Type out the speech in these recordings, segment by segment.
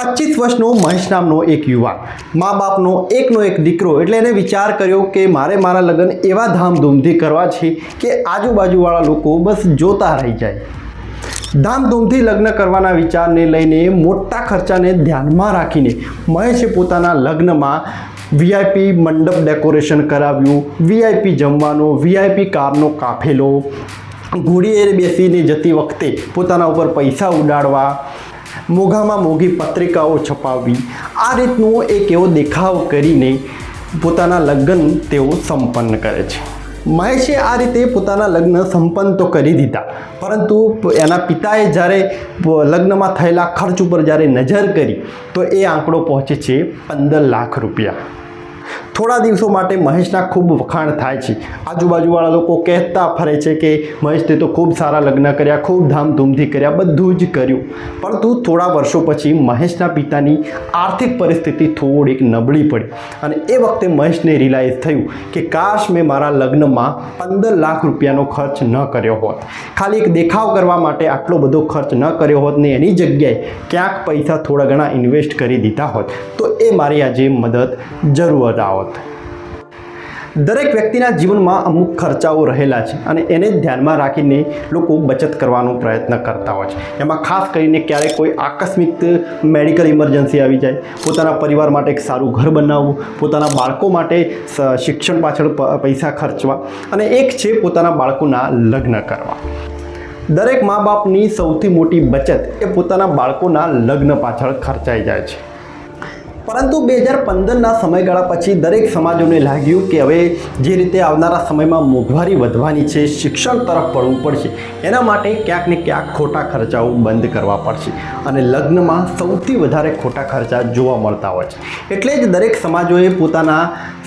પચીસ વર્ષનો મહેશ નામનો એક યુવાન. મા બાપનો એકનો એક દીકરો એટલે એને વિચાર કર્યો કે મારે મારા લગ્ન એવા ધામધૂમથી કરવા છે કે આજુબાજુવાળા લોકો બસ જોતા રહી જાય. ધામધૂમથી લગ્ન કરવાના વિચારને લઈને મોટા ખર્ચાને ધ્યાનમાં રાખીને મહેશે પોતાના લગ્નમાં વીઆઈપી મંડપ ડેકોરેશન કરાવ્યું વીઆઈપી જમવાનો વીઆઈપી કારનો કાફેલો, ઘોડીએ બેસીને જતી વખતે પોતાના ઉપર પૈસા ઉડાડવા મોઘામાં મોઘી પત્રિકાઓ છપાવવી આ રીતનો એક એવો દેખાવ કરીને પોતાના લગ્ન તેઓ સંપન્ન કરે છે. મહેશે આ રીતે પોતાના લગ્ન સંપન્ન તો કરી દીધા. પરંતુ એના પિતાએ જ્યારે લગ્નમાં થયેલા ખર્ચ ઉપર જ્યારે નજર કરી, તો એ આંકડો પહોંચે છે પંદર લાખ રૂપિયા. થોડા દિવસો માટે મહેશના ખૂબ વખાણ થાય છે. આજુબાજુવાળા લોકો કહેતા ફરે છે કે મહેશ તે તો ખૂબ સારા લગ્ન કર્યા, ખૂબ ધામધૂમથી કર્યા, બધું જ કર્યું. પરંતુ થોડા વર્ષો પછી મહેશના પિતાની આર્થિક પરિસ્થિતિ થોડીક નબળી પડી અને એ વખતે મહેશને રિલાઇઝ થયું કે કાશ મેં મારા લગ્નમાં પંદર લાખ રૂપિયાનો ખર્ચ ન કર્યો હોત. ખાલી એક દેખાવ કરવા માટે આટલો બધો ખર્ચ ન કર્યો હોત ને એની જગ્યાએ ક્યાંક પૈસા થોડા ઘણા ઇન્વેસ્ટ કરી દીધા હોત. તો એ મારી આજે મદદ જરૂર આવત દરેક વ્યક્તિના જીવનમાં અમુક ખર્ચાઓ રહેલા છે અને એને ધ્યાનમાં રાખીને લોકો બચત કરવાનો પ્રયત્ન કરતા હોય છે. એમાં ખાસ કરીને ક્યારેક કોઈ આકસ્મિક મેડિકલ ઇમરજન્સી આવી જાય, પોતાના પરિવાર માટે એક સારું ઘર બનાવવું, પોતાના બાળકો માટે શિક્ષણ પાછળ પૈસા ખર્ચવા અને એક છે પોતાના બાળકોના લગ્ન કરવા. દરેક મા બાપની સૌથી મોટી બચત એ પોતાના બાળકોના લગ્ન પાછળ ખર્ચાઈ જાય છે. પરંતુ બે હજાર પંદરના સમયગાળા પછી દરેક સમાજોને લાગ્યું કે હવે જે રીતે આવનારા સમયમાં મોંઘવારી વધવાની છે, શિક્ષણ તરફ પડવું પડશે, એના માટે ક્યાંક ને ક્યાંક ખોટા ખર્ચાઓ બંધ કરવા પડશે અને લગ્નમાં સૌથી વધારે ખોટા ખર્ચા જોવા મળતા હોય છે. એટલે જ દરેક સમાજોએ પોતાના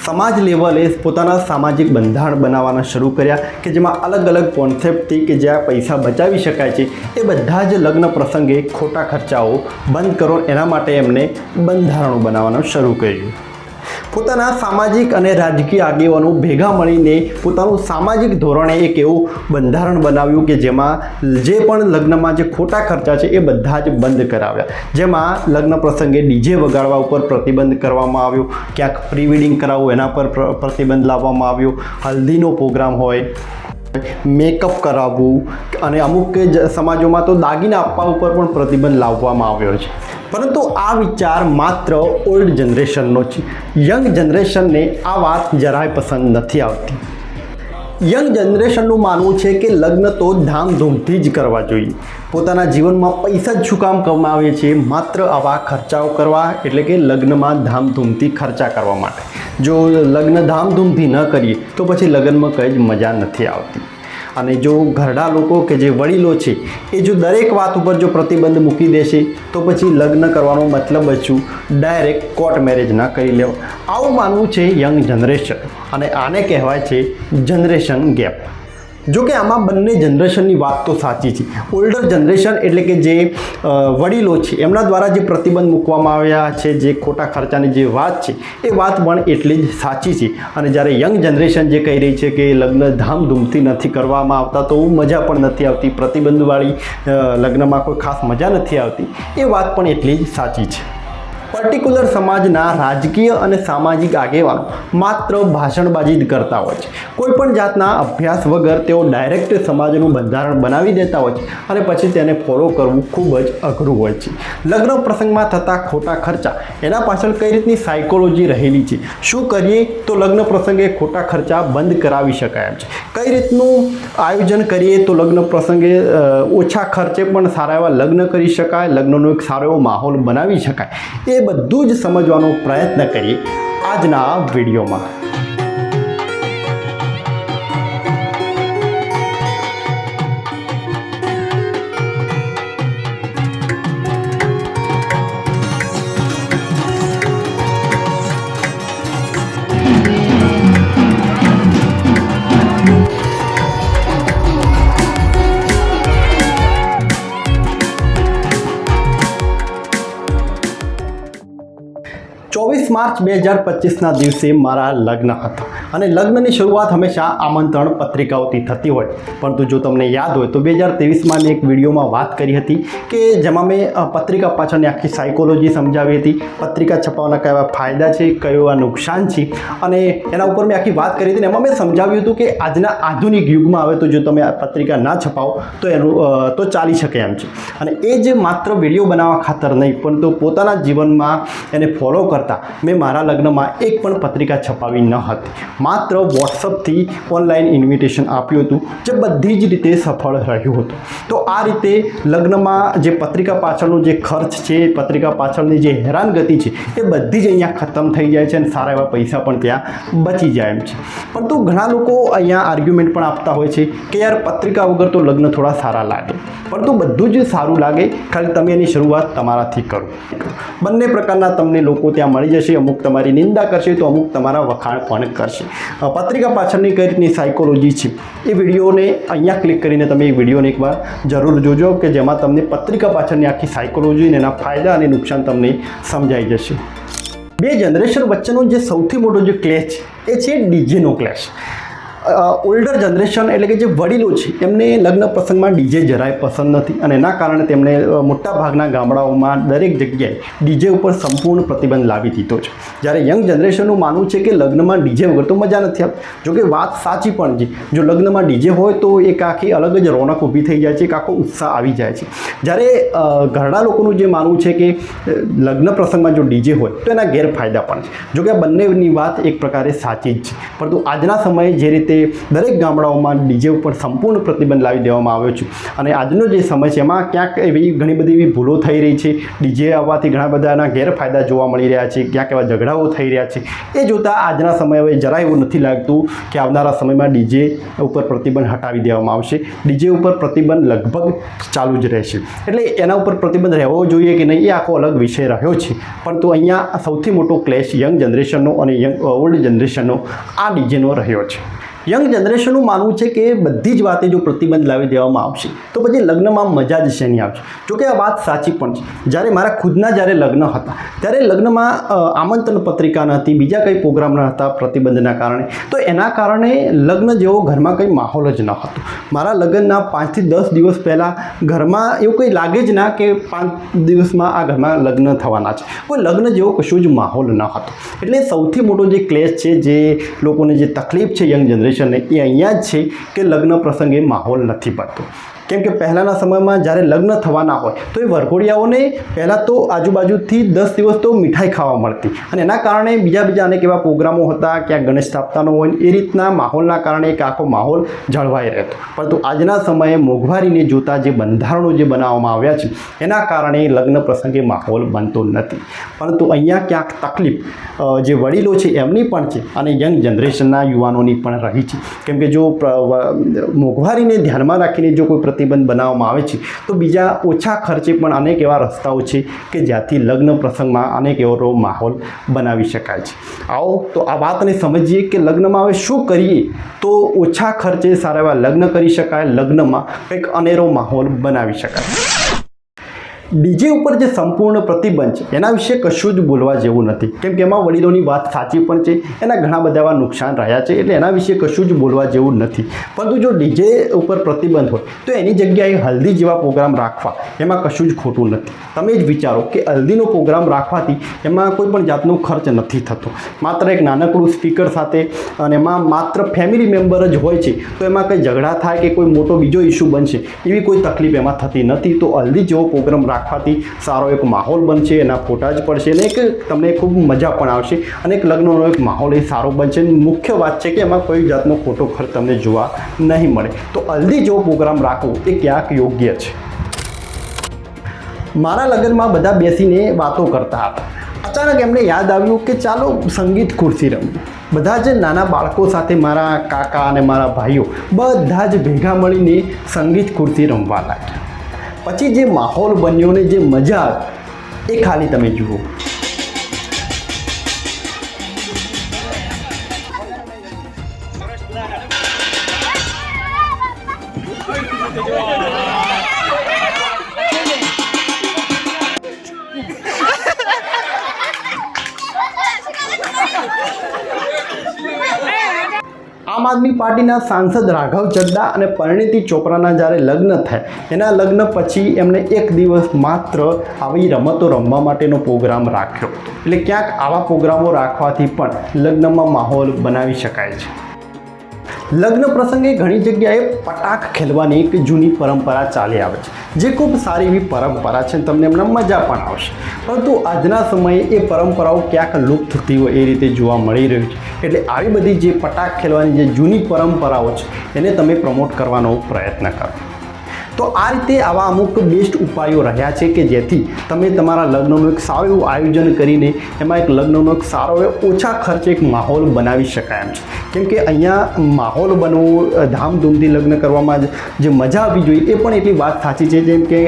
સમાજ લેવલે પોતાના સામાજિક બંધારણ બનાવવાના શરૂ કર્યા કે જેમાં અલગ અલગ કોન્સેપ્ટથી કે જ્યાં પૈસા બચાવી શકાય છે, એ બધા જ લગ્ન પ્રસંગે ખોટા ખર્ચાઓ બંધ કરો, એના માટે એમને બંધારણો બનાવવાનું શરૂ કર્યું. પોતાના સામાજિક અને રાજકીય આગેવાનો ભેગા મળીને પોતાનું સામાજિક ધોરણે એક એવું બંધારણ બનાવ્યું કે જેમાં જે પણ લગ્નમાં જે ખોટા ખર્ચા છે એ બધા જ બંધ કરાવ્યા. જેમાં લગ્ન પ્રસંગે ડીજે વગાડવા ઉપર પ્રતિબંધ કરવામાં આવ્યો, ક્યાંક પ્રી વેડિંગ કરાવવું એના પર પ્ર- પ્રતિબંધ લાવવામાં આવ્યો, હલ્દીનો પ્રોગ્રામ હોય મેકઅપ કરાવવું અને અમુક સમાજોમાં તો દાગીના આપવા ઉપર પણ પ્રતિબંધ લાવવામાં આવ્યો છે. પરંતુ આ વિચાર માત્ર ઓલ્ડ જનરેશનનો છે. યંગ જનરેશનને આ વાત જરાય પસંદ નથી આવતી. યંગ જનરેશનનું માનવું છે કે લગ્ન તો ધામધૂમથી જ કરવા જોઈએ. પોતાના જીવનમાં પૈસા જ શું કામ કમાવે છે? માત્ર આવા ખર્ચાઓ કરવા, એટલે કે લગ્નમાં ધામધૂમથી ખર્ચા કરવા માટે. જો લગ્ન ધામધૂમથી ન કરીએ, તો પછી લગ્નમાં કંઈ જ મજા નથી આવતી. અને જો ઘરડા લોકો કે જે વડીલો છે, એ જો દરેક વાત ઉપર જો પ્રતિબંધ મૂકી દેશે, તો પછી લગ્ન કરવાનો મતલબ જ શું? ડાયરેક્ટ કોર્ટ મેરેજ ના કરી લેવો. આવું માનવું છે યંગ જનરેશન. અને આને કહેવાય છે જનરેશન ગેપ. જો કે આમાં બંને જનરેશનની વાત તો સાચી છે. ઓલ્ડર જનરેશન એટલે કે જે વડીલો છે, એમના દ્વારા જે પ્રતિબંધ મૂકવામાં આવ્યા છે, જે ખોટા ખર્ચાની જે વાત છે, એ વાત પણ એટલી જ સાચી છે. અને જ્યારે યંગ જનરેશન જે કહી રહી છે કે લગ્ન ધામધૂમથી નથી કરવામાં આવતા, તો મજા પણ નથી આવતી. પ્રતિબંધવાળી લગ્નમાં કોઈ ખાસ મજા નથી આવતી. એ વાત પણ એટલી જ સાચી છે. પર્ટિક્યુલર સમાજના રાજકીય અને સામાજિક આગેવાનો માત્ર ભાષણબાજી કરતા હોય છે. કોઈ પણ જાતના અભ્યાસ વગર તેઓ ડાયરેક્ટ સમાજનું બંધારણ બનાવી દેતા હોય છે અને પછી તેને ફોલો કરવું ખૂબ જ અઘરું હોય છે. લગ્ન પ્રસંગમાં થતા ખોટા ખર્ચા એના પાછળ કઈ રીતની સાયકોલોજી રહેલી છે? શું કરીએ તો લગ્ન પ્રસંગે ખોટા ખર્ચા બંધ કરાવી શકાય એમ છે? કઈ રીતનું આયોજન કરીએ તો લગ્ન પ્રસંગે ઓછા ખર્ચે પણ સારા એવા લગ્ન કરી શકાય? લગ્નનો એક સારો એવો માહોલ બનાવી શકાય? એ બધું જ સમજવાનો પ્રયત્ન કરીએ આજના વિડીયોમાં. માર્ચ બે હજાર પચીસના દિવસે મારા લગ્ન હતા. અને લગ્નની શરૂઆત હંમેશા આમંત્રણ પત્રિકાઓથી થતી હોય. પરંતુ જો તમને યાદ હોય તો બે હજાર તેવીસમાં મેં એક વિડીયોમાં વાત કરી હતી કે જેમાં મેં પત્રિકા પાછળની આખી સાયકોલોજી સમજાવી હતી. પત્રિકા છપાવવાના કયા ફાયદા છે, કયો નુકસાન છે. અને એના ઉપર મેં આખી વાત કરી હતી એમાં મેં સમજાવ્યું હતું કે આજના આધુનિક યુગમાં આવે તો જો તમે પત્રિકા ના છપાવો, તો એનું તો ચાલી શકે એમ છે. અને એ જ માત્ર વીડિયો બનાવવા ખાતર નહીં પરંતુ પોતાના જીવનમાં એને ફોલો કરતા મેં મારા લગ્નમાં એક પણ પત્રિકા છપાવી ન હતી. માત્ર વોટ્સઅપથી ઓનલાઈન ઇન્વિટેશન આપ્યું હતું, જે બધી જ રીતે સફળ રહ્યું હતું. તો આ રીતે લગ્નમાં જે પત્રિકા પાછળનો જે ખર્ચ છે પત્રિકા પાછળની જે હેરાનગતિ છે, એ બધી જ અહીંયા ખતમ થઈ જાય છે અને સારા એવા પૈસા પણ ત્યાં બચી જાય એમ છે. પરંતુ ઘણા લોકો અહીંયા આર્ગ્યુમેન્ટ પણ આપતા હોય છે કે યાર પત્રિકા વગર તો લગ્ન થોડા સારા લાગે. પરંતુ બધું જ સારું લાગે, ખાલી તમે એની શરૂઆત તમારાથી કરો. બંને પ્રકારના તમને લોકો ત્યાં મળી જશે, અમુક તમારી નિંદા કરશે, તો અમુક તમારા વખાણ પણ કરશે. પત્રિકા પાછળની કઈ રીતની સાયકોલોજી છે એ વિડીયોને અહીંયા ક્લિક કરીને તમે એ વિડીયોને એકવાર જરૂર જોજો કે જેમાં તમને પત્રિકા પાછળની આખી સાયકોલોજી અને એના ફાયદા અને નુકસાન તમને સમજાઈ જશે. બે જનરેશન વચ્ચેનો જે સૌથી મોટો જે ક્લેશ એ છે ડીજેનો ક્લેશ ઓલ્ડર જનરેશન એટલે કે જે વડીલો છે એમને લગ્ન પ્રસંગમાં ડીજે જરાય પસંદ નથી અને એના કારણે તેમણે મોટાભાગના મોટા ભાગના ગામડાઓમાં દરેક જગ્યાએ ડીજે ઉપર સંપૂર્ણ પ્રતિબંધ લાવી દીધો છે. જ્યારે યંગ જનરેશનનું માનવું છે કે લગ્નમાં ડીજે વગર તો મજા નથી આવતી. જોકે વાત સાચી પણ છે, જો લગ્નમાં ડીજે હોય તો એક આખી અલગ જ રોનક ઊભી થઈ જાય છે, એક આખો ઉત્સાહ આવી જાય છે. જ્યારે ઘરડા લોકોનું જે માનવું છે કે લગ્ન પ્રસંગમાં જો ડીજે હોય તો એના ગેરફાયદા પણ છે. જોકે આ બંનેની વાત એક પ્રકારે સાચી જ છે. પરંતુ આજના સમયે જે રીતે દરેક ગામડાઓમાં ડીજે ઉપર સંપૂર્ણ પ્રતિબંધ લાવી દેવામાં આવ્યો છે. અને આજનો જે સમય છે, એમાં ક્યાંક એવી ઘણી બધી એવી ભૂલો થઈ રહી છે. ડીજે આવવાથી ઘણા બધા એના ગેરફાયદા જોવા મળી રહ્યા છે. ક્યાંક એવા ઝઘડાઓ થઈ રહ્યા છે. એ જોતાં આજના સમયે હવે જરા એવું નથી લાગતું કે આવનારા સમયમાં ડીજે ઉપર પ્રતિબંધ હટાવી દેવામાં આવશે. ડીજે ઉપર પ્રતિબંધ લગભગ ચાલુ જ રહેશે. એટલે એના ઉપર પ્રતિબંધ રહેવો જોઈએ કે નહીં એ આખો અલગ વિષય રહ્યો છે. પરંતુ અહીંયા સૌથી મોટો ક્લેશ યંગ જનરેશનનો અને યંગ ઓલ્ડ જનરેશનનો આ ડીજેનો રહ્યો છે. યંગ જનરેશનનું માનવું છે કે બધી જ વાતે જો પ્રતિબંધ લાવી દેવામાં આવશે, તો પછી લગ્નમાં મજા જ શેની આવશે? જોકે આ વાત સાચી પણ છે. જ્યારે મારા ખુદના જ્યારે લગ્ન હતા, ત્યારે લગ્નમાં આમંત્રણ પત્રિકા ન હતી, બીજા કંઈ પ્રોગ્રામ ન હતા પ્રતિબંધના કારણે, તો એના કારણે લગ્ન જેવો ઘરમાં કંઈ માહોલ જ ન હતો. મારા લગ્નના પાંચથી દસ દિવસ પહેલાં ઘરમાં એવું કંઈ લાગે જ ના કે પાંચ દિવસમાં આ ઘરમાં લગ્ન થવાના છે. કોઈ લગ્ન જેવો કશું જ માહોલ ન હતો. એટલે સૌથી મોટો જે ક્લેશ છે, જે લોકોને જે તકલીફ છે યંગ જનરેશનને એ અહીંયા જ છે કે લગ્ન પ્રસંગે માહોલ નથી બનતો કેમ કે પહેલાંના સમયમાં જ્યારે લગ્ન થવાના હોય, તો એ વરઘોડિયાઓને પહેલાં તો આજુબાજુથી દસ દિવસ તો મીઠાઈ ખાવા મળતી. અને એના કારણે બીજા બીજા અનેક એવા પ્રોગ્રામો હતા, ક્યાંક ગણેશ સ્થાપતાનો હોય, એ રીતના માહોલના કારણે એક આખો માહોલ જળવાઈ રહેતો. પરંતુ આજના સમયે મોંઘવારીને જોતા જે બંધારણો જે બનાવવામાં આવ્યા છે, એના કારણે લગ્ન પ્રસંગે માહોલ બનતો નથી. પરંતુ અહીંયા ક્યાંક તકલીફ જે વડીલો છે એમની પણ છે અને યંગ જનરેશનના યુવાનોની પણ રહી છે. કેમ કે જો મોંઘવારીને ધ્યાનમાં રાખીને જો કોઈ પ્રતિબંધ બનાવવામાં આવે છે. તો બીજા ઓછા ખર્ચે પણ અનેક એવા રસ્તાઓ છે કે જ્યાંથી લગ્ન પ્રસંગમાં અનેક એવો માહોલ બનાવી શકાય છે. આવો, તો આ વાતને સમજીએ કે લગ્નમાં હવે શું કરીએ? તો ઓછા ખર્ચે સારા એવા લગ્ન કરી શકાય, લગ્નમાં કંઈક અનેરો માહોલ બનાવી શકાય. ડીજે ઉપર જે સંપૂર્ણ પ્રતિબંધ છે, એના વિશે કશું જ બોલવા જેવું નથી. કેમ કે એમાં વડીલોની વાત સાચી પણ છે, એના ઘણા બધા એવા નુકસાન રહ્યા છે, એટલે એના વિશે કશું જ બોલવા જેવું નથી. પરંતુ જો ડીજે ઉપર પ્રતિબંધ હોય, તો એની જગ્યાએ હલ્દી જેવા પ્રોગ્રામ રાખવા, એમાં કશું જ ખોટું નથી. તમે જ વિચારો કે હલ્દીનો પ્રોગ્રામ રાખવાથી એમાં કોઈ પણ જાતનો ખર્ચ નથી થતો. માત્ર એક નાનકડું સ્પીકર સાથે અને એમાં માત્ર ફેમિલી મેમ્બર જ હોય છે, તો એમાં કંઈ ઝઘડા થાય કે કોઈ મોટો બીજો ઇસ્યુ બનશે, એવી કોઈ તકલીફ એમાં થતી નથી. તો હલ્દી જેવો પ્રોગ્રામ રાખવાથી સારો એક માહોલ બનશે, એના ફોટા જ પડશે અને એક તમને ખૂબ મજા પણ આવશે અને એક લગ્નનો એક માહોલ એ સારો બનશે. મુખ્ય વાત છે કે એમાં કોઈ જાતનો ખોટો ખર્ચ તમને જોવા નહીં મળે. તો હલ્દી જેવો પ્રોગ્રામ રાખવો એ ક્યાંક યોગ્ય છે. મારા લગ્નમાં બધા બેસીને વાતો કરતા હતા. અચાનક એમને યાદ આવ્યું કે ચાલો સંગીત ખુરશી રમીએ બધા જ નાના બાળકો સાથે મારા કાકા અને મારા ભાઈઓ બધા જ ભેગા મળીને સંગીત ખુરશી રમવા લાગ્યા. પછી જે માહોલ બન્યો ને જે મજા એ ખાલી તમે જુઓ. પાર્ટીના સાંસદ રાઘવ ચડ્ડા અને પરિણીતિ ચોપરાના જ્યારે લગ્ન થાય, એના લગ્ન પછી એમણે એક દિવસ માત્ર આવી રમતો રમવા માટેનો પ્રોગ્રામ રાખ્યો. એટલે ક્યાંક આવા પ્રોગ્રામો રાખવાથી પણ લગ્નમાં માહોલ બનાવી શકાય છે. લગ્ન પ્રસંગે ઘણી જગ્યાએ પટાક ખેલવાની એક જૂની પરંપરા ચાલી આવે છે. જે ખૂબ સારી એવી પરંપરા છે તમને એમને મજા પણ આવશે. પરંતુ આજના સમયે એ પરંપરાઓ ક્યાંક લુપ્ત થતી હોય એ રીતે જોવા મળી રહ્યું છે. એટલે આવી બધી જે પટાક ખેલવાની જે જૂની પરંપરાઓ છે, એને તમે પ્રમોટ કરવાનો પ્રયત્ન કરો. તો આ રીતે આવા અમુક બેસ્ટ ઉપાયો રહ્યા છે કે જેથી તમે તમારા લગ્નનું એક સારું એવું આયોજન કરીને એમાં એક લગ્નનો એક સારો એવો ઓછા ખર્ચે એક માહોલ બનાવી શકાય એમ છે. કેમ કે અહીંયા માહોલ બનવો ધામધૂમથી લગ્ન કરવામાં જે મજા આવવી જોઈએ એ પણ એટલી વાત સાચી છે. જેમ કે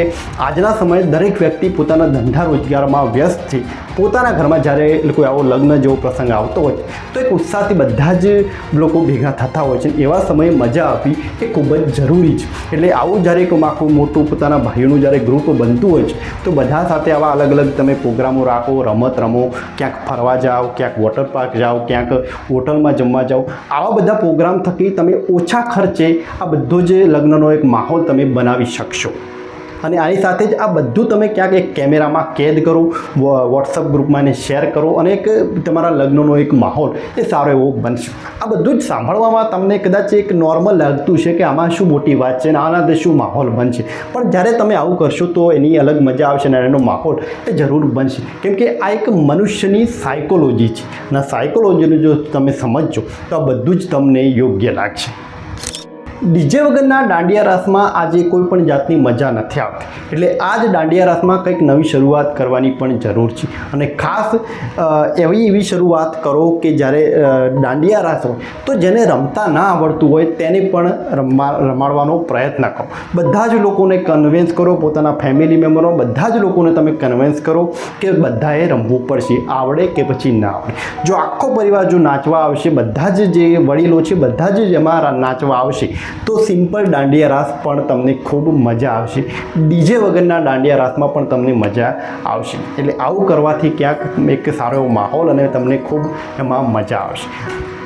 આજના સમયે દરેક વ્યક્તિ પોતાના ધંધા રોજગારમાં વ્યસ્ત છે. પોતાના ઘરમાં જ્યારે કોઈ આવો લગ્ન જેવો પ્રસંગ આવતો હોય તો એક ઉત્સાહથી બધા જ લોકો ભેગા થતા હોય છે. એવા સમયે મજા આપવી એ ખૂબ જ જરૂરી છે. એટલે આવું જ્યારે એક આખું મોટું પોતાના ભાઈઓનું જ્યારે ગ્રુપ બનતું હોય છે, તો બધા સાથે આવા અલગ અલગ તમે પ્રોગ્રામો રાખો, રમત રમો, ક્યાંક ફરવા જાઓ, ક્યાંક વોટર પાર્ક જાઓ, ક્યાંક હોટલમાં જમવા જાઓ, આવા બધા પ્રોગ્રામ થકી તમે ઓછા ખર્ચે આ બધો જે લગ્નનો એક માહોલ તમે બનાવી શકશો. અને આની સાથે જ આ બધું તમે ક્યાંક એક કેમેરામાં કેદ કરો વોટ્સઅપ ગ્રુપમાં એને શેર કરો અને એક તમારા લગ્નનો એક માહોલ એ સારો એવો બનશે. આ બધું જ સાંભળવામાં તમને કદાચ એક નોર્મલ લાગતું છે કે આમાં શું મોટી વાત છે અને આનાથી શું માહોલ બનશે. પણ જ્યારે તમે આવું કરશો તો એની અલગ મજા આવશે અને એનો માહોલ એ જરૂર બનશે. કેમ કે આ એક મનુષ્યની સાયકોલોજી છે. અને સાયકોલોજીનું જો તમે સમજજો તો આ બધું જ તમને યોગ્ય લાગશે. ડીજે વગરના દાંડિયા રાસમાં આજે કોઈ પણ જાતની મજા નથી આવતી. એટલે આ જ દાંડિયા રાસમાં કંઈક નવી શરૂઆત કરવાની પણ જરૂર છે. અને ખાસ એવી એવી શરૂઆત કરો કે જ્યારે દાંડિયા રાસ હોય, તો જેને રમતા ના આવડતું હોય તેને પણ રમવા, રમાડવાનો પ્રયત્ન કરો. બધા જ લોકોને કન્વિન્સ કરો, પોતાના ફેમિલી મેમ્બરો બધા જ લોકોને તમે કન્વિન્સ કરો કે બધાએ રમવું પડશે, આવડે કે પછી ના આવડે. જો આખો પરિવાર જો નાચવા આવશે, બધા જ જે વડીલો છે, બધા જ એમાં નાચવા આવશે તો સિમ્પલ દાંડિયા રાસ પણ તમને ખૂબ મજા આવશે. ડીજે વગરના દાંડિયા રાસમાં પણ તમને મજા આવશે. એટલે આવું કરવાથી ક્યાંક એક સારો માહોલ અને તમને ખૂબ એમાં મજા આવશે.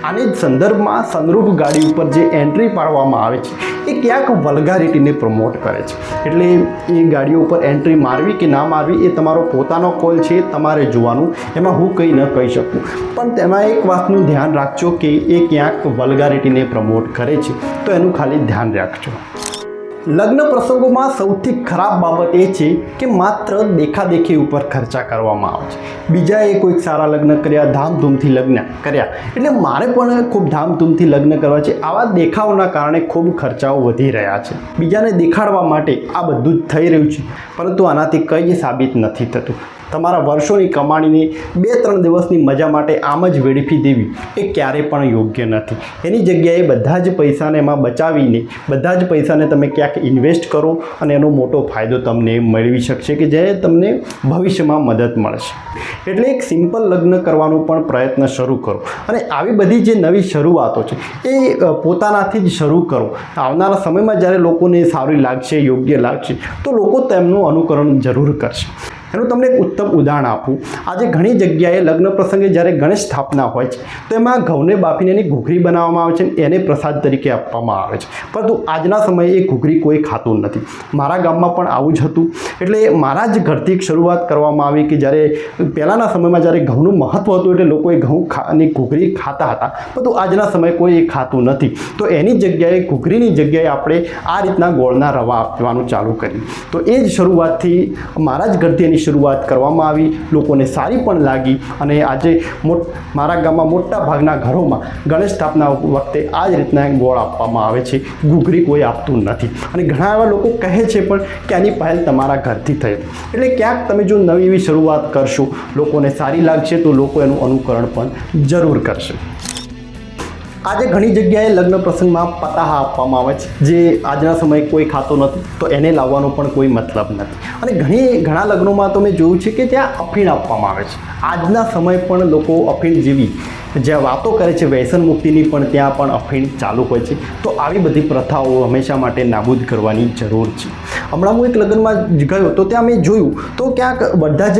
આની જ સંદર્ભમાં સનરૂફ ગાડી ઉપર જે એન્ટ્રી પાડવામાં આવે છે, એ ક્યાંક વલ્ગારિટીને પ્રમોટ કરે છે. એટલે એ ગાડીઓ ઉપર એન્ટ્રી મારવી કે ના મારવી, એ તમારો પોતાનો કોલ છે, તમારે જોવાનું. એમાં હું કંઈ ન કહી શકું. પણ તેમાં એક વાતનું ધ્યાન રાખજો કે એ ક્યાંક વલ્ગારિટીને પ્રમોટ કરે છે. તો એનું ખાલી ધ્યાન રાખજો. લગ્ન પ્રસંગોમાં સૌથી ખરાબ બાબત એ છે કે માત્ર દેખાદેખી ઉપર ખર્ચા કરવામાં આવે છે. બીજાએ કોઈક સારા લગ્ન કર્યા, ધામધૂમથી લગ્ન કર્યા. એટલે મારે પણ ખૂબ ધામધૂમથી લગ્ન કરવા છે. આવા દેખાવના કારણે ખૂબ ખર્ચાઓ વધી રહ્યા છે. બીજાને દેખાડવા માટે આ બધું જ થઈ રહ્યું છે. પરંતુ આનાથી કંઈ સાબિત નથી થતું. તમારા વર્ષોની કમાણીને બે ત્રણ દિવસની મજા માટે આમ જ વેડફી દેવી એ ક્યારે પણ યોગ્ય નથી. એની જગ્યાએ બધા જ પૈસાને એમાં બચાવીને, બધા જ પૈસાને તમે ક્યાંક ઇન્વેસ્ટ કરો અને એનો મોટો ફાયદો તમને મેળવી શકશે કે જે તમને ભવિષ્યમાં મદદ મળશે. એટલે એક સિમ્પલ લગ્ન કરવાનો પણ પ્રયત્ન શરૂ કરો. અને આવી બધી જે નવી શરૂઆતો છે, એ પોતાનાથી જ શરૂ કરો. આવનારા સમયમાં જ્યારે લોકોને સારી લાગશે, યોગ્ય લાગશે, તો લોકો તેમનું અનુકરણ જરૂર કરશે. એનું તમને એક ઉત્તમ ઉદાહરણ આપું. આજે ઘણી જગ્યાએ લગ્ન પ્રસંગે જ્યારે ગણેશ સ્થાપના હોય છે, તો એમાં ઘઉંને બાફીને એની ઘૂઘરી બનાવવામાં આવે છે અને એને પ્રસાદ તરીકે આપવામાં આવે છે. પરંતુ આજના સમયે એ ઘૂઘરી કોઈ ખાતું નથી. મારા ગામમાં પણ આવું જ હતું. એટલે મારા જ ઘરથી શરૂઆત કરવામાં આવી કે જ્યારે પહેલાંના સમયમાં જ્યારે ઘઉંનું મહત્ત્વ હતું એટલે લોકોએ ઘઉં ખાની ઘૂઘરી ખાતા હતા. પરંતુ આજના સમયે કોઈ એ ખાતું નથી. તો એની જગ્યાએ, ઘૂઘરીની જગ્યાએ આપણે આ રીતના ગોળના રવા આપવાનું ચાલુ કર્યું. તો એ જ શરૂઆતથી મારા જ ઘરથી એની શરૂઆત કરવામાં આવી. લોકોને સારી પણ લાગી અને આજે મારા ગામમાં મોટા ભાગના ઘરોમાં ગણેશ સ્થાપના વખતે આ જ રીતના ગોળ આપવામાં આવે છે. ઘૂઘરી કોઈ આપતું નથી. અને ઘણા એવા લોકો કહે છે પણ કે આની પહેલ તમારા ઘરથી થઈ. એટલે ક્યાંક તમે જો નવી એવી શરૂઆત કરશો, લોકોને સારી લાગશે તો લોકો એનું અનુકરણ પણ જરૂર કરશે. આજે ઘણી જગ્યાએ લગ્ન પ્રસંગમાં પતાહા આપવામાં આવે છે. જે આજના સમયે કોઈ ખાતો નથી, તો એને લાવવાનો પણ કોઈ મતલબ નથી. અને ઘણી, ઘણા લગ્નોમાં તો મેં જોયું છે કે ત્યાં અફીણ આપવામાં આવે છે. આજના સમય પણ લોકો અફીણ જેવી જ્યાં વાતો કરે છે વ્યસન મુક્તિની પણ ત્યાં પણ અફીણ ચાલુ હોય છે. તો આવી બધી પ્રથાઓ હંમેશા માટે નાબૂદ કરવાની જરૂર છે. હમણાં હું એક લગ્નમાં ગયો તો ત્યાં મેં જોયું તો ક્યાંક બધા જ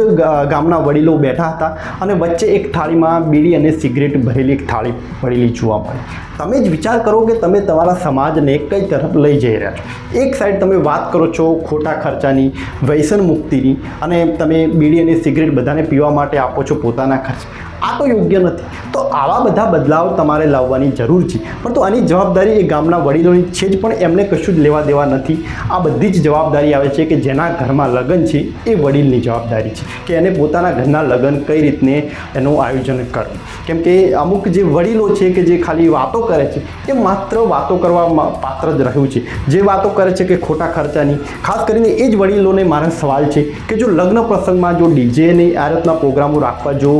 ગામના વડીલો બેઠા હતા અને વચ્ચે એક થાળીમાં બીડી અને સિગરેટ ભરેલી એક થાળી પડેલી જોવા મળે. તમે જ વિચાર કરો કે તમે તમારા સમાજને કઈ તરફ લઈ જઈ રહ્યા છો. એક સાઈડ તમે વાત કરો છો ખોટા ખર્ચાની, વ્યસન મુક્તિની અને તમે બીડી અને સિગરેટ બધાને પીવા માટે આપો છો પોતાના ખર્ચ. આ તો યોગ્ય નથી. તો આવા બધા બદલાવ તમારે લાવવાની જરૂર છે. પરંતુ આની જવાબદારી એ ગામના વડીલોની છે જ, પણ એમને કશું જ લેવા દેવા નથી. આ બધી જ જવાબદારી આવે છે કે જેના ઘરમાં લગ્ન છે, એ વડીલની જવાબદારી છે. કે એને પોતાના ઘરના લગ્ન કઈ રીતને એનું આયોજન કરવું. કેમ કે અમુક જે વડીલો છે કે જે ખાલી વાતો કરે છે, એ માત્ર વાતો કરવા પાત્ર જ રહ્યું છે. જે વાતો કરે છે કે ખોટા ખર્ચાની, ખાસ કરીને એ જ વડીલોને મારા સવાલ છે કે જો લગ્ન પ્રસંગમાં જો ડીજેની, આ રીતના પ્રોગ્રામો રાખવા જો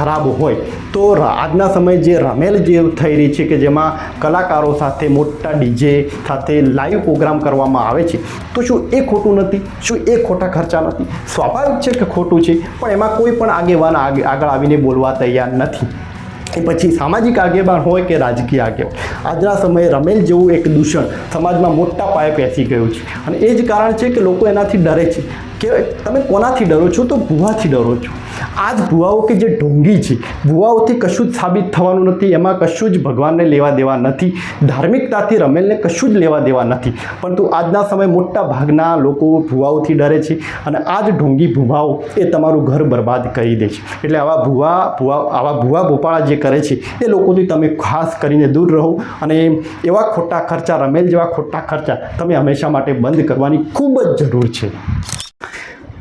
ખરાબ હોય, તો આજના સમયે જે રમેલ જે થઈ રહી છે કે જેમાં કલાકારો સાથે, મોટા ડીજે સાથે લાઈવ પ્રોગ્રામ કરવામાં આવે છે, તો શું એ ખોટું નથી? શું એ ખોટા ખર્ચા નથી? સ્વાભાવિક છે કે ખોટું છે, પણ એમાં કોઈ પણ આગેવાન આગે, આગળ આવીને બોલવા તૈયાર નથી. એ પછી સામાજિક આગેવાન હોય કે રાજકીય આગેવાન? આજના સમયે રમેલ જેવું એક દૂષણ સમાજમાં મોટા પાયે પેસી ગયું છે. અને એ જ કારણ છે કે લોકો એનાથી ડરે છે. કે તમે કોનાથી ડરો છો? તો ભૂવાથી ડરો છો. આ જ ભૂવાઓ કે જે ઢોંગી છે, ભૂવાઓથી કશું જ સાબિત થવાનું નથી, એમાં કશું જ ભગવાનને લેવા દેવા નથી, ધાર્મિકતાથી રમેલને કશું જ લેવા દેવા નથી. પરંતુ આજના સમયે મોટા ભાગના લોકો ભૂવાઓથી ડરે છે અને આ જ ઢોંગી ભૂવાઓ એ તમારું ઘર બરબાદ કરી દે છે. એટલે આવા ભૂવા ભૂવા, આવા ભૂવા ભોપાળા જે કરે છે, એ લોકોથી તમે ખાસ કરીને દૂર રહો અને એવા ખોટા ખર્ચા, રમેલ જેવા ખોટા ખર્ચા તમે હંમેશા માટે બંધ કરવાની ખૂબ જ જરૂર છે.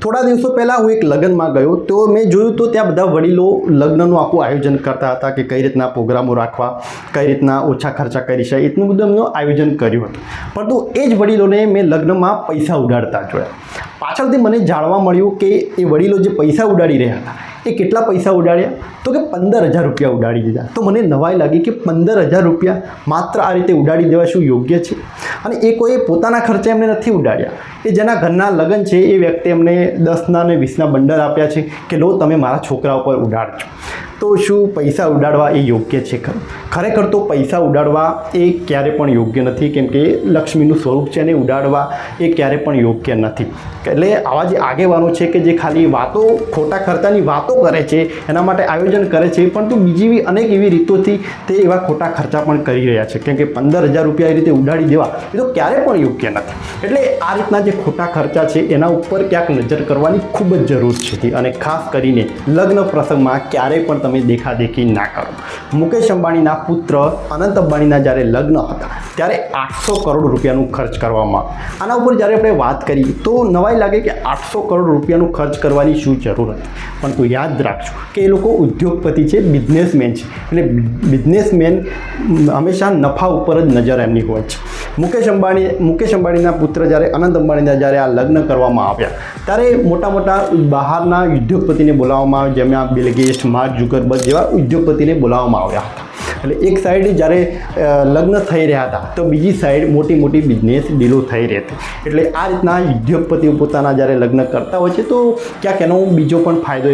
થોડા દિવસો પહેલાં હું એક લગ્નમાં ગયો. તો મેં જોયું તો ત્યાં બધા વડીલો લગ્નનું આખું આયોજન કરતા હતા કે કઈ રીતના પ્રોગ્રામો રાખવા, કઈ રીતના ઓછા ખર્ચા કરી શકાય, એટલું બધું એમનું આયોજન કર્યું હતું. પરંતુ એ જ વડીલોને મેં લગ્નમાં પૈસા ઉડાડતા જોયા. પાછળથી મને જાણવા મળ્યું કે એ વડીલો જે પૈસા ઉડાડી રહ્યા હતા એ કેટલા પૈસા ઉડાડ્યા? તો કે પંદર હજાર રૂપિયા ઉડાડી દીધા. તો મને નવાઈ લાગી કે પંદર હજાર રૂપિયા માત્ર આ રીતે ઉડાડી દેવા શું યોગ્ય છે? અને એ કોઈએ પોતાના ખર્ચે એમને નથી ઉડાડ્યા. એ જેના ઘરના લગ્ન છે, એ વ્યક્તિ એમને દસના અને વીસના બંડલ આપ્યા છે કે લો, તમે મારા છોકરા ઉપર ઉડાડજો. તો શું પૈસા ઉડાડવા એ યોગ્ય છે ખરું? ખરેખર તો પૈસા ઉડાડવા એ ક્યારે પણ યોગ્ય નથી, કેમ કે લક્ષ્મીનું સ્વરૂપ છે અને ઉડાડવા એ ક્યારે પણ યોગ્ય નથી. એટલે આવા જે આગેવાનો છે કે જે ખાલી વાતો, ખોટા ખર્ચાની વાતો કરે છે, એના માટે આયોજન કરે છે પરંતુ બીજી અનેક એવી રીતોથી તે એવા ખોટા ખર્ચા પણ કરી રહ્યા છે. કેમ કે પંદર હજાર રૂપિયા એ રીતે ઉડાડી દેવા એ તો ક્યારે પણ યોગ્ય નથી. એટલે આ રીતના જે ખોટા ખર્ચા છે, એના ઉપર ક્યાંક નજર કરવાની ખૂબ જ જરૂર છે. અને ખાસ કરીને લગ્ન પ્રસંગમાં ક્યારેય પણ તમે દેખાદેખી ના કરો. મુકેશ અંબાણીના પુત્ર અનંત અંબાણીના જ્યારે લગ્ન હતા, ત્યારે આઠસો કરોડ રૂપિયાનું ખર્ચ કરવામાં. આના ઉપર જ્યારે આપણે વાત કરી તો નવાઈ લાગે કે આઠસો કરોડ રૂપિયાનું ખર્ચ કરવાની શું જરૂર હતી? પરંતુ યાદ રાખજો કે એ લોકો ઉદ્યોગપતિ છે, બિઝનેસમેન છે. એટલે બિઝનેસમેન હંમેશા નફા ઉપર જ નજર એમની હોય છે. મુકેશ અંબાણી, મુકેશ અંબાણીના પુત્ર જ્યારે, અનંત અંબાણીના જ્યારે આ લગ્ન કરવામાં આવ્યા, ત્યારે મોટા મોટા બહારના ઉદ્યોગપતિને બોલાવવામાં આવ્યા, જેમાં બિલ ગેટ્સ માર્ક ઝુકરબર્ગ જેવા ઉદ્યોગપતિને બોલાવવામાં આવ્યા હતા. એટલે એક સાઈડ જ્યારે લગ્ન થઈ રહ્યા હતા, તો બીજી સાઈડ મોટી મોટી બિઝનેસ ડીલો થઈ રહી હતી. એટલે આ રીતના ઉદ્યોગપતિઓ પોતાના જ્યારે લગ્ન કરતા હોય છે, તો ક્યાંક એનો બીજો પણ ફાયદો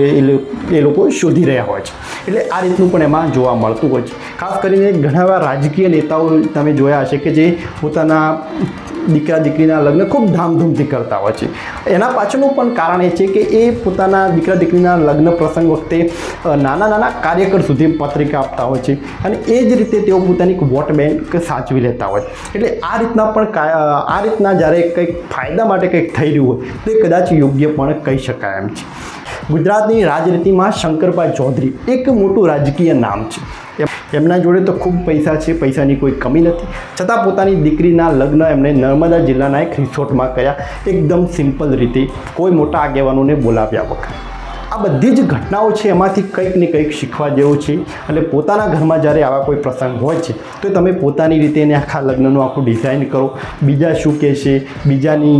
એ લોકો શોધી રહ્યા હોય છે. એટલે આ રીતનું પણ એમાં જોવા મળતું હોય છે. ખાસ કરીને ઘણા એવા રાજકીય નેતાઓ તમે જોયા હશે કે જે પોતાના દીકરા દીકરીના લગ્ન ખૂબ ધામધૂમથી કરતા હોય છે. એના પાછળનું પણ કારણ એ છે કે એ પોતાના દીકરા દીકરીના લગ્ન પ્રસંગ વખતે નાના નાના કાર્યકર સુધી પત્રિકા આપતા હોય છે અને એ જ રીતે તેઓ પોતાની વોટ બેંક સાચવી લેતા હોય. એટલે આ રીતના પણ આ રીતના જ્યારે કંઈક ફાયદા માટે કંઈક થઈ રહ્યું હોય, તે કદાચ યોગ્ય પણ કહી શકાય એમ છે. ગુજરાતની રાજનીતિમાં શંકરભાઈ ચૌધરી એક મોટું રાજકીય નામ છે. એમના જોડે તો ખૂબ પૈસા છે, પૈસાની કોઈ કમી નથી. છતાં પોતાની દીકરીના લગ્ન એમણે નર્મદા જિલ્લાના એક રિસોર્ટમાં કર્યા. એકદમ સિમ્પલ રીતે કોઈ મોટા આગેવાનોને બોલાવ્યા વગર. આ બધી જ ઘટનાઓ છે એમાંથી કંઈક ને કંઈક શીખવા જેવું છે. એટલે પોતાના ઘરમાં જ્યારે આવા કોઈ પ્રસંગ હોય છે, તો તમે પોતાની રીતે એને આખા લગ્નનું આખું ડિઝાઇન કરો. બીજા શું કહેશે બીજાની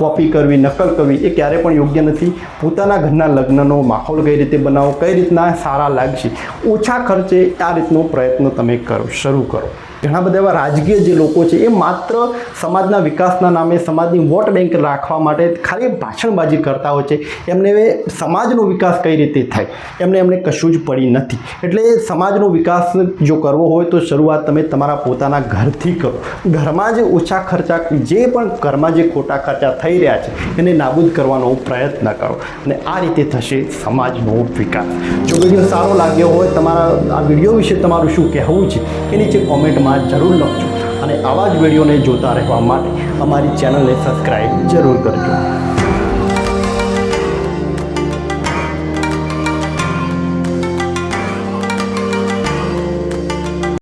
કોપી કરવી, નકલ કરવી, એ ક્યારે પણ યોગ્ય નથી. પોતાના ઘરના લગ્નનો માહોલ કઈ રીતે બનાવો, કઈ રીતના સારા લાગશે, ઓછા ખર્ચે આ રીતનો પ્રયત્ન તમે કરો, શરૂ કરો. ઘણા બધા એવા રાજકીય જે લોકો છે, એ માત્ર સમાજના વિકાસના નામે સમાજની વોટ બેંક રાખવા માટે ખાલી ભાષણબાજી કરતા હોય છે. એમને સમાજનો વિકાસ કઈ રીતે થાય? એમને એમને કશું જ પડી નથી. એટલે સમાજનો વિકાસ જો કરવો હોય તો શરૂઆત તમે તમારા પોતાના ઘરથી કરો. ઘરમાં જે ઓછા ખર્ચા, જે પણ ઘરમાં જે ખોટા ખર્ચા થઈ રહ્યા છે, એને નાબૂદ કરવાનો પ્રયત્ન કરો. અને આ રીતે થશે સમાજનો વિકાસ. જો વીડિયો સારો લાગ્યો હોય, તમારા આ વીડિયો વિશે તમારું શું કહેવું છે એ નીચે કોમેન્ટમાં જરૂર લખજો અને આવા જ વિડીયોને જોતા રહેવા માટે અમારી ચેનલને સબસ્ક્રાઈબ જરૂર કરજો.